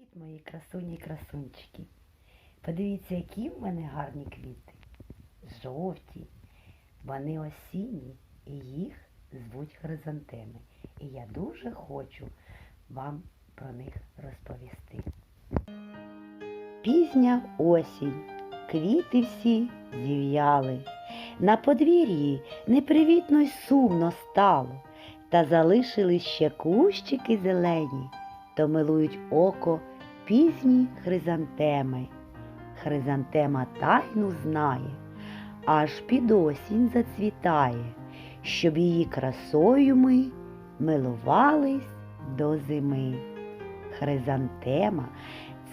Привіт, мої красуні і красунчики. Подивіться, які в мене гарні квіти. Жовті. Вони осінні і їх звуть хризантеми. І я дуже хочу вам про них розповісти. Пізня осінь. Квіти всі зів'яли. На подвір'ї непривітно й сумно стало, та залишились ще кущики зелені, то милують око пізні хризантеми. Хризантема тайну знає, аж під осінь зацвітає, щоб її красою ми милувались до зими. Хризантема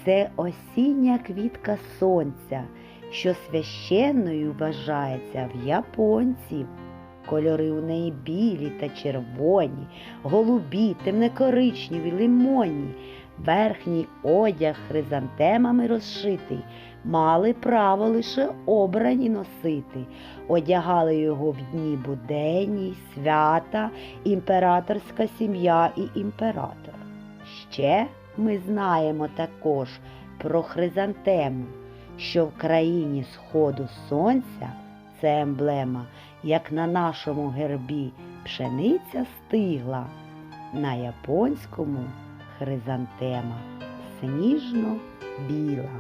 це осіння квітка сонця, що священною вважається в японців. Кольори у неї білі та червоні, голубі, темнокоричневі, лимонні. Верхній одяг хризантемами розшитий, мали право лише обрані носити, одягали його в дні буденні, свята, імператорська сім'я і імператор. Ще ми знаємо також про хризантему, що в країні сходу сонця це емблема, як на нашому гербі пшениця стигла, на японському хризантема сніжно-біла.